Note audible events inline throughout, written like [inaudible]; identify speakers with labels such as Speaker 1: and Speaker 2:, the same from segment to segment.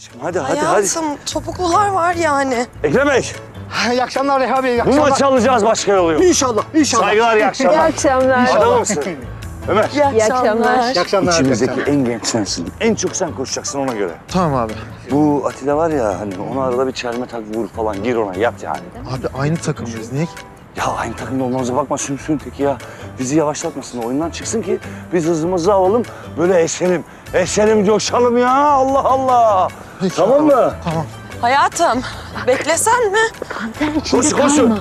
Speaker 1: Aşkım hadi hadi hadi.
Speaker 2: Hayatım topuklular var yani.
Speaker 1: Ekrem Bey [laughs]
Speaker 3: İyi akşamlar Reha Bey, iyi
Speaker 1: bu
Speaker 3: akşamlar.
Speaker 1: maçı alacağız başka yolu yok.
Speaker 3: İnşallah, inşallah.
Speaker 1: Saygılar iyi akşamlar.
Speaker 4: akşamlar.
Speaker 1: Adamımsın. Ömer.
Speaker 2: İyi akşamlar.
Speaker 4: İyi akşamlar.
Speaker 3: İyi akşamlar.
Speaker 1: İçimizdeki en genç sensin. En çok sen koşacaksın ona göre.
Speaker 5: Tamam abi.
Speaker 1: Bu Atilla var ya hani ona arada bir çelme tak vur falan gir ona yat yani.
Speaker 5: Abi aynı takımdayız. Niye?
Speaker 1: Ya aynı takımda olmamıza bakma sümsün teki ya. Bizi yavaşlatmasın oyundan çıksın ki biz hızımızı alalım böyle eselim. Eselim coşalım ya Allah Allah.
Speaker 5: Peki,
Speaker 1: Tamam mı?
Speaker 5: Tamam.
Speaker 2: Hayatım beklesen mi?
Speaker 1: Koş koşun.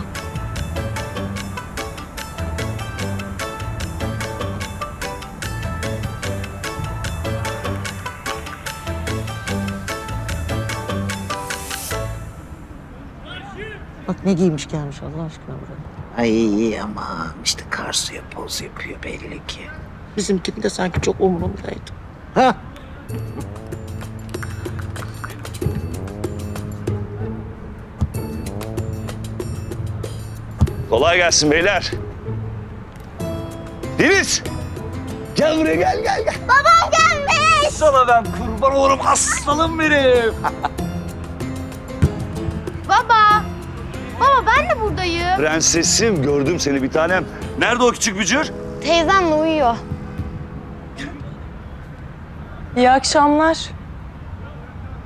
Speaker 6: Bak ne giymiş gelmiş Allah aşkına buraya. Ay ama işte Karsu'ya poz yapıyor belli ki. Bizimkinin de sanki çok umurundaydı. Ha?
Speaker 1: Kolay gelsin beyler. Deniz. Gel buraya gel gel gel. Babam gelmiş. Sana ben kurban olurum aslanım benim. [laughs]
Speaker 7: Baba! Baba ben de buradayım.
Speaker 1: Prensesim gördüm seni bir tanem. Nerede o küçük bücür?
Speaker 7: Teyzemle uyuyor.
Speaker 2: İyi akşamlar.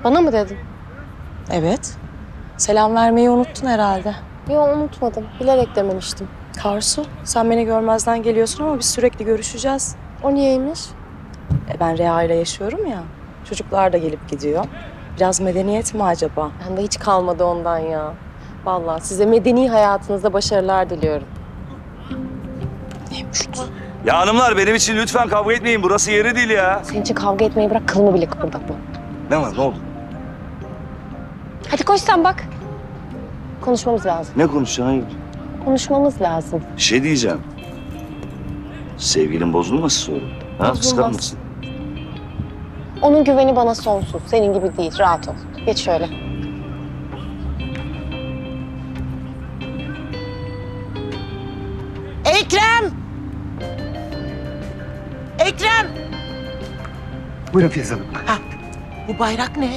Speaker 8: Bana mı dedin?
Speaker 2: Evet. Selam vermeyi unuttun herhalde.
Speaker 8: Yok unutmadım. Bilerek dememiştim.
Speaker 2: Karsu, sen beni görmezden geliyorsun ama biz sürekli görüşeceğiz.
Speaker 8: O niyeymiş?
Speaker 2: E, ben Reha ile yaşıyorum ya. Çocuklar da gelip gidiyor. Biraz medeniyet mi acaba?
Speaker 8: Bende hiç kalmadı ondan ya. Vallahi size medeni hayatınızda başarılar diliyorum.
Speaker 2: Neymiş
Speaker 1: Ya hanımlar benim için lütfen kavga etmeyin. Burası yeri değil ya.
Speaker 8: Senin için kavga etmeyi bırak kılımı bile kıpırdatma.
Speaker 1: Ne var ne oldu?
Speaker 8: Hadi koş sen bak. Konuşmamız lazım.
Speaker 1: Ne konuşacaksın hayır?
Speaker 8: Konuşmamız lazım.
Speaker 1: Bir şey diyeceğim. Sevgilin bozulmasın sonra. Ha
Speaker 8: Bozulmaz.
Speaker 1: kıskanmasın.
Speaker 8: Onun güveni bana sonsuz. Senin gibi değil. Rahat ol. Geç şöyle.
Speaker 6: Ekrem! Ekrem!
Speaker 3: Buyurun Filiz Hanım.
Speaker 6: Ha, bu bayrak ne?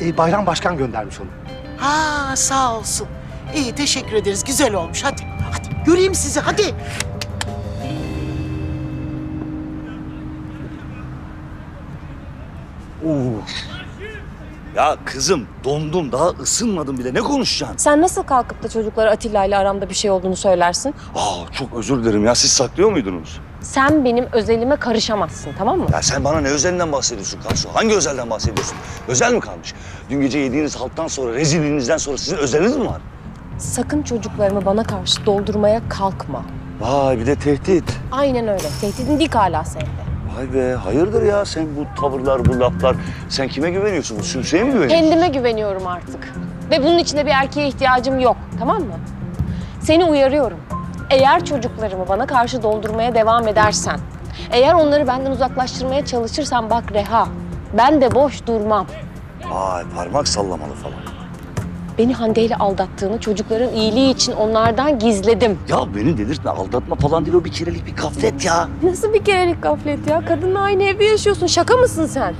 Speaker 3: E, Bayram Başkan göndermiş onu.
Speaker 6: Ha sağ olsun. İyi teşekkür ederiz. Güzel olmuş. Hadi. Hadi göreyim sizi hadi.
Speaker 1: Ya kızım dondum daha ısınmadım bile ne konuşacaksın?
Speaker 8: Sen nasıl kalkıp da çocuklara Atilla ile aramda bir şey olduğunu söylersin?
Speaker 1: Aa çok özür dilerim ya siz saklıyor muydunuz?
Speaker 8: Sen benim özelime karışamazsın tamam mı?
Speaker 1: Ya sen bana ne özelinden bahsediyorsun Karsu? Hangi özelden bahsediyorsun? Özel mi kalmış? Dün gece yediğiniz halktan sonra, rezilliğinizden sonra sizin özeliniz mi var?
Speaker 8: Sakın çocuklarımı bana karşı doldurmaya kalkma.
Speaker 1: Vay bir de tehdit.
Speaker 8: Aynen öyle. Tehditin dik hala sende.
Speaker 1: Vay be hayırdır ya sen bu tavırlar, bu laflar. Sen kime güveniyorsun? Bu sümseye mi güveniyorsun?
Speaker 8: Kendime güveniyorum artık. Ve bunun için de bir erkeğe ihtiyacım yok. Tamam mı? Seni uyarıyorum. Eğer çocuklarımı bana karşı doldurmaya devam edersen, eğer onları benden uzaklaştırmaya çalışırsan bak Reha, ben de boş durmam.
Speaker 1: Vay parmak sallamalı falan.
Speaker 8: Beni Hande ile aldattığını çocukların iyiliği için onlardan gizledim.
Speaker 1: Ya beni delirtme aldatma falan değil o bir kerelik bir gaflet ya.
Speaker 8: Nasıl bir kerelik gaflet ya? Kadınla aynı evde yaşıyorsun. Şaka mısın sen?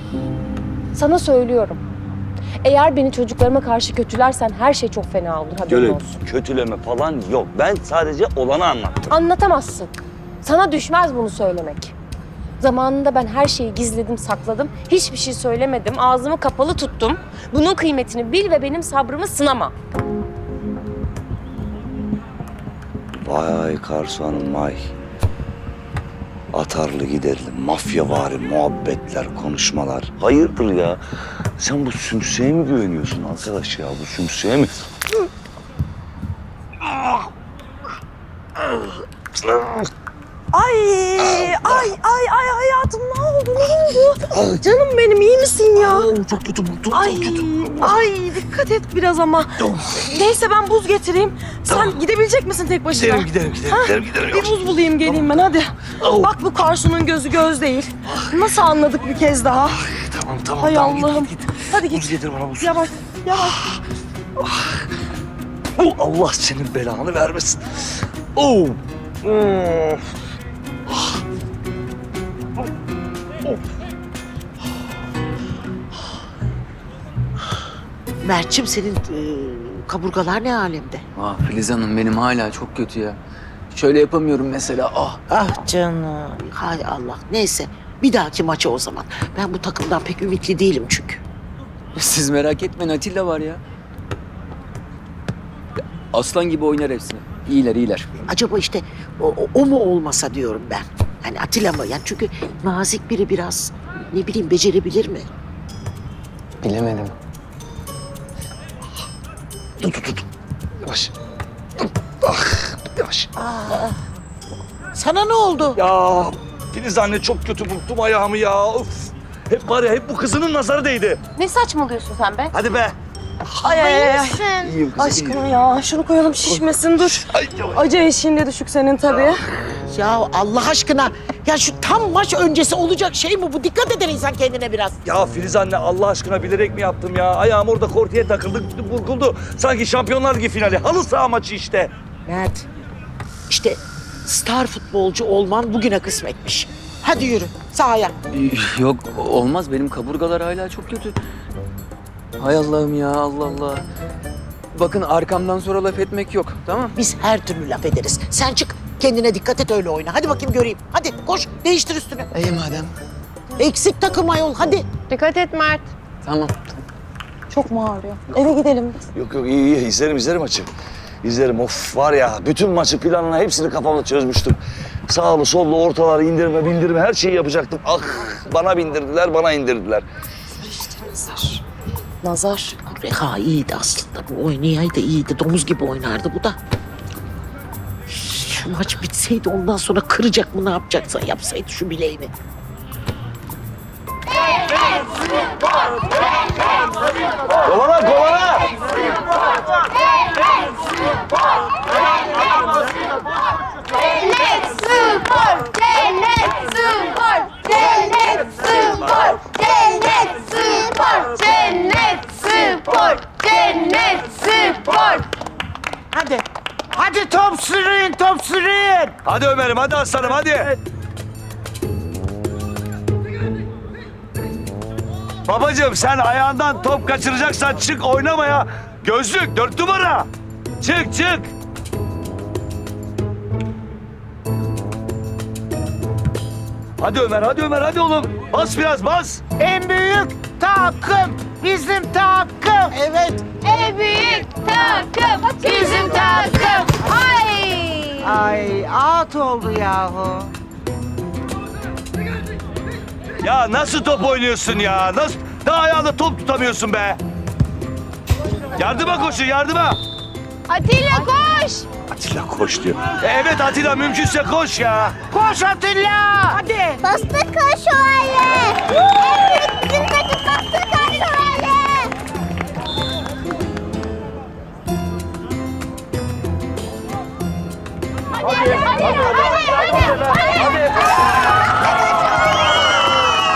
Speaker 8: Sana söylüyorum. Eğer beni çocuklarıma karşı kötülersen her şey çok fena olur. Haberin
Speaker 1: Öyle
Speaker 8: olsun.
Speaker 1: kötüleme falan yok. Ben sadece olanı anlattım.
Speaker 8: Anlatamazsın. Sana düşmez bunu söylemek. Zamanında ben her şeyi gizledim, sakladım. Hiçbir şey söylemedim. Ağzımı kapalı tuttum. Bunun kıymetini bil ve benim sabrımı sınama.
Speaker 1: Vay Karsu Hanım vay. Atarlı giderli, mafyavari muhabbetler, konuşmalar. Hayırdır ya? Sen bu sümseye mi güveniyorsun arkadaş ya? Bu sümseye mi?
Speaker 2: Ay, ay, ay, ay hayatım ne oldu, ne oldu? Canım benim iyi misin ya?
Speaker 1: Çok kötü, çok
Speaker 2: Ay, ay dikkat et biraz ama. Neyse ben buz getireyim. Sen gidebilecek misin tek başına?
Speaker 1: Giderim, giderim, giderim, giderim, giderim.
Speaker 2: Bir buz bulayım geleyim ben hadi.
Speaker 1: Au.
Speaker 2: Bak bu Karsu'nun gözü göz değil. Nasıl anladık bir kez daha?
Speaker 1: Tamam, tamam,
Speaker 2: Hay
Speaker 1: tamam.
Speaker 2: Allah'ım.
Speaker 1: Git, git.
Speaker 2: Hadi git.
Speaker 1: Buz getir bana buz.
Speaker 2: Yavaş, yavaş.
Speaker 1: Oh, Allah senin belanı vermesin. Oh. Oh.
Speaker 6: Mert'cim senin e, kaburgalar ne alemde?
Speaker 4: Ah Filiz Hanım benim hala çok kötü ya. Şöyle yapamıyorum mesela. Ah
Speaker 6: Ah canım. Hay Allah. Neyse. Bir dahaki maça o zaman. Ben bu takımdan pek ümitli değilim çünkü.
Speaker 4: siz merak etmeyin Atilla var ya. Aslan gibi oynar hepsini. İyiler iyiler.
Speaker 6: Acaba işte o, o- o mu olmasa diyorum ben. Hani Atilla mı? Yani çünkü nazik biri biraz ne bileyim becerebilir mi?
Speaker 4: Bilemedim.
Speaker 1: Tut tut tut. Yavaş. Ah yavaş.
Speaker 6: Sana ne oldu?
Speaker 1: Ya Filiz anne çok kötü burktum ayağımı ya. Of. Hep var ya hep bu kızının nazarı değdi.
Speaker 8: Ne saçmalıyorsun sen be?
Speaker 1: Hadi be.
Speaker 2: Ay ay ay. ay.
Speaker 1: İyiyim kızım.
Speaker 2: Aşkım ya şunu koyalım şişmesin dur.
Speaker 1: Ay, yavaş.
Speaker 2: Acı eşiğin de düşük senin tabii.
Speaker 6: Ya Allah aşkına. Ya şu tam maç öncesi olacak şey mi bu? Dikkat eder insan kendine biraz.
Speaker 1: Ya Filiz anne Allah aşkına bilerek mi yaptım ya? Ayağım orada kortiye takıldı, burkuldu. Sanki Şampiyonlar Ligi finali. Halı saha maçı işte.
Speaker 6: Mert. İşte star futbolcu olman bugüne kısmetmiş. Hadi yürü sahaya.
Speaker 4: Yok olmaz benim kaburgalar hala çok kötü. Hay Allah'ım ya Allah Allah. Bakın arkamdan sonra laf etmek yok tamam
Speaker 6: Biz her türlü laf ederiz. Sen çık kendine dikkat et öyle oyna. Hadi bakayım göreyim. Hadi koş değiştir üstünü.
Speaker 4: İyi madem.
Speaker 6: Eksik takım ayol hadi.
Speaker 8: Dikkat et Mert.
Speaker 4: Tamam.
Speaker 2: Çok mu ağrıyor? Eve gidelim biz.
Speaker 1: Yok yok iyi iyi izlerim izlerim maçı. İzlerim of var ya bütün maçı planına hepsini kafamda çözmüştüm. Sağlı sollu ortaları indirme bindirme her şeyi yapacaktım. Ah bana bindirdiler bana indirdiler.
Speaker 2: Nazar.
Speaker 6: Reha iyiydi aslında. Bu oynayaydı iyiydi. Domuz gibi oynardı bu da. Şu maç bitseydi ondan sonra kıracak mı ne yapacaksa yapsaydı şu bileğini.
Speaker 1: Kovana kovana.
Speaker 6: Hadi
Speaker 1: Ömer'im hadi aslanım hadi. Babacığım sen ayağından top kaçıracaksan çık oynamaya. Gözlük dört numara. Çık çık. Hadi Ömer hadi Ömer hadi oğlum. Bas biraz bas.
Speaker 6: En büyük takım bizim takım. Evet.
Speaker 7: En büyük takım bizim takım. Ay!
Speaker 6: Ay at oldu yahu.
Speaker 1: Ya nasıl top oynuyorsun ya? Nasıl? Daha ayağında top tutamıyorsun be. Yardıma koşun yardıma.
Speaker 7: Atilla koş!
Speaker 1: Atilla koş diyor. Evet Atilla mümkünse koş ya.
Speaker 6: Koş Atilla. Hadi.
Speaker 7: Bastı koş şövalye! En Hadi hadi hadi hadi hadi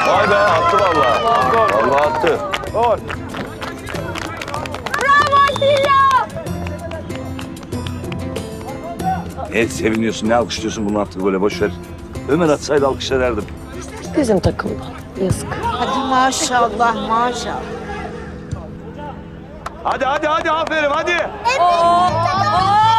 Speaker 1: Vay be attı vallahi. Vallahi attı. Gol.
Speaker 7: Bravo Atilla!
Speaker 1: Ne seviniyorsun, ne alkışlıyorsun bunu attık böyle boş ver. Ömer atsaydı alkış ederdim.
Speaker 2: Bizim takımda. Yazık.
Speaker 6: Hadi maşallah maşallah.
Speaker 1: Hadi hadi hadi aferin hadi.
Speaker 6: Ay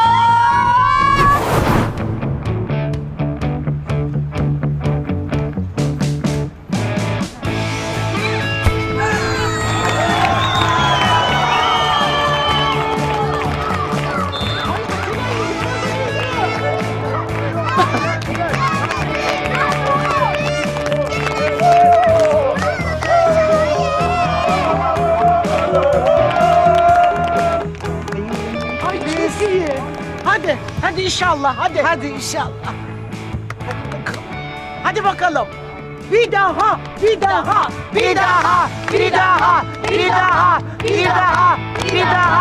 Speaker 6: Hadi, hadi inşallah, hadi. Hadi inşallah. Hadi bakalım. Hadi bakalım. Bir daha, bir daha, bir daha, bir daha, bir daha, bir daha, bir daha.
Speaker 7: Bir daha!